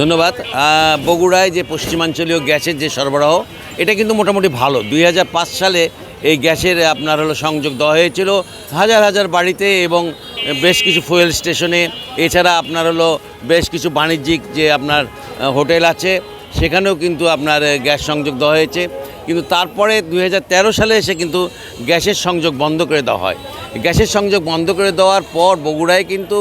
ধন্যবাদ। বগুড়ায় যে পশ্চিমাঞ্চলীয় গ্যাসের যে সরবরাহ, এটা কিন্তু মোটামুটি ভালো। দুই হাজার পাঁচ সালে এই গ্যাসের আপনার হলো সংযোগ দেওয়া হয়েছিল। হাজার হাজার বাড়িতে এবং বেশ কিছু ফুয়েল স্টেশনে, এছাড়া আপনার হলো বেশ কিছু বাণিজ্যিক যে আপনার হোটেল আছে, সেখানেও কিন্তু আপনার গ্যাস সংযোগ দেওয়া হয়েছে। কিন্তু তারপরে দুই হাজার তেরো সালে এসে কিন্তু গ্যাসের সংযোগ বন্ধ করে দেওয়া হয়। গ্যাসের সংযোগ বন্ধ করে দেওয়ার পর বগুড়ায় কিন্তু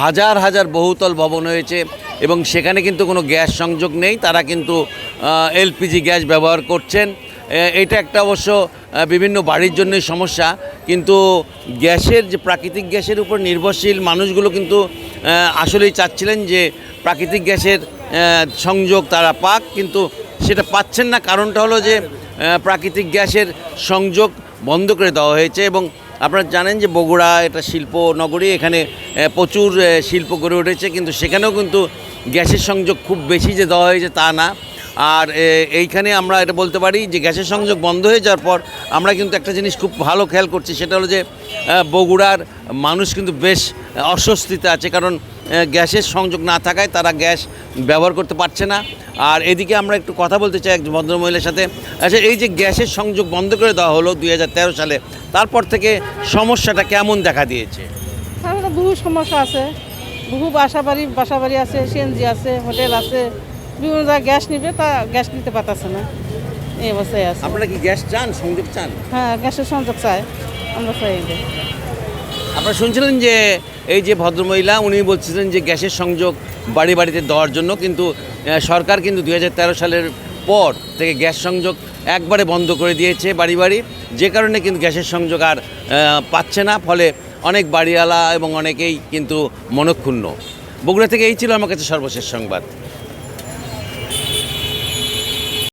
হাজার হাজার বহুতল ভবন হয়েছে। এবং সেখানে কিন্তু কোনো গ্যাস সংযোগ নেই। তারা কিন্তু এলপিজি গ্যাস ব্যবহার করছেন। এটা একটা অবশ্য বিভিন্ন বাড়ির জন্যই সমস্যা। কিন্তু গ্যাসের যে, প্রাকৃতিক গ্যাসের উপর নির্ভরশীল মানুষগুলো কিন্তু আসলেই চাচ্ছিলেন যে, প্রাকৃতিক গ্যাসের সংযোগ তারা পাক। কিন্তু সেটা পাচ্ছেন না। কারণটা হলো যে প্রাকৃতিক গ্যাসের সংযোগ বন্ধ করে দেওয়া হয়েছে এবং আপনারা জানেন যে, বগুড়া, এটা শিল্প নগরী এখানে প্রচুর শিল্প গড়ে উঠেছে। কিন্তু সেখানেও কিন্তু গ্যাসের সংযোগ খুব বেশি যে দেওয়া হয়েছে তা না। আর এইখানে আমরা এটা বলতে পারি যে গ্যাসের সংযোগ বন্ধ হয়ে যাওয়ার পর আমরা কিন্তু একটা জিনিস খুব ভালো খেয়াল করছি, সেটা হলো যে বগুড়ার মানুষ কিন্তু বেশ অস্বস্তিতে আছে। কারণ গ্যাসের সংযোগ না থাকায় তারা গ্যাস ব্যবহার করতে পারছে না। আর এদিকে আমরা একটু কথা বলতে চাই এক ভদ্রমহিলার সাথে। আচ্ছা এই যে গ্যাসের সংযোগ বন্ধ করে দেওয়া হলো দুই হাজার তেরো সালে, তারপর থেকে সমস্যাটা কেমন দেখা দিয়েছে? বহু সমস্যা আছে। বহু বাসা বাড়ি বাসা বাড়ি আছে সিএনজি আছে হোটেল আছে বিভিন্ন জায়গায় গ্যাস নিবে তা গ্যাস নিতে পারতেছে না। এই অবস্থায় আছে। আপনারা কি গ্যাস চান সংযোগ চান? হ্যাঁ গ্যাসের সংযোগ চাই আমরা চাই আপনারা শুনছিলেন যে এই যে ভদ্রমহিলা উনি বলছিলেন যে গ্যাসের সংযোগ বাড়ি বাড়িতে দেওয়ার জন্য কিন্তু সরকার কিন্তু দু হাজার তেরো সালের পর থেকে গ্যাস সংযোগ একবারে বন্ধ করে দিয়েছে বাড়ি বাড়ি। যে কারণে কিন্তু গ্যাসের সংযোগ আর পাচ্ছে না ফলে অনেক বাড়িওয়ালা এবং অনেকেই কিন্তু মনক্ষুণ্ণ। বগুড়া থেকে এই ছিল আমার কাছে সর্বশেষ সংবাদ।